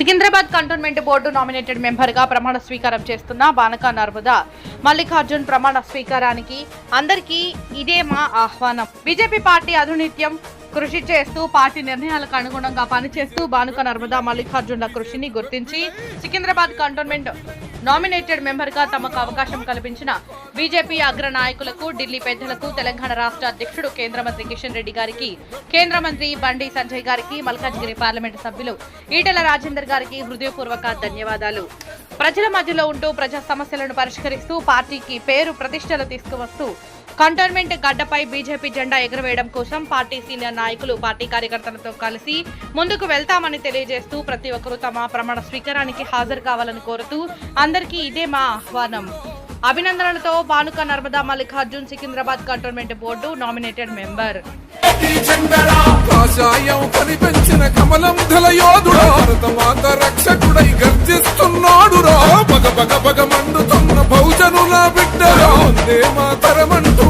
Secunderabad cantonment board nominated మెంబర్గా ప్రమాణ స్వీకారం చేస్తున్న బానక నర్మదా. మల్లికార్జున్ ప్రమాణ స్వీకారానికి అందరికీ ఇదే మా ఆహ్వానం. బీజేపీ పార్టీ అధునిత్యం కృషి చేస్తూ పార్టీ నిర్ణయాలకు అనుగుణంగా పనిచేస్తూ బానుక నర్మదా మల్లికార్జున్ల కృషిని గుర్తించి సికింద్రాబాద్ కంటోన్మెంట్ నామినేటెడ్ మెంబర్గా తమకు అవకాశం కల్పించిన బీజేపీ అగ్ర నాయకులకు ఢిల్లీ పెద్దలకు తెలంగాణ రాష్ట్ర అధ్యక్షుడు కేంద్ర మంత్రి కిషన్ రెడ్డి గారికి కేంద్ర మంత్రి బండి సంజయ్ గారికి మల్కాజ్గిరి పార్లమెంటు సభ్యులు ఈటెల రాజేందర్ గారికి హృదయపూర్వక ధన్యవాదాలు. ప్రజల మధ్యలో ఉంటూ ప్రజా సమస్యలను పరిష్కరిస్తూ పార్టీకి పేరు ప్రతిష్టలు తీసుకువస్తూ కంటోన్మెంట్ గడ్డపై బీజేపీ జెండా ఎగురవేయడం కోసం పార్టీ సీనియర్ నాయకులు పార్టీ కార్యకర్తలతో కలిసి ముందుకు వెళ్తామని తెలియజేస్తూ ప్రతి ఒక్కరూ తమ ప్రమాణ స్వీకారానికి హాజరు కావాలని కోరుతూ అందరికీ ఇదే మా ఆహ్వానం. అభినందనలతో Banuka Narmada Mallikarjun Secunderabad cantonment board nominated member. కమలం ఉండరా వందే మాతరమంటూ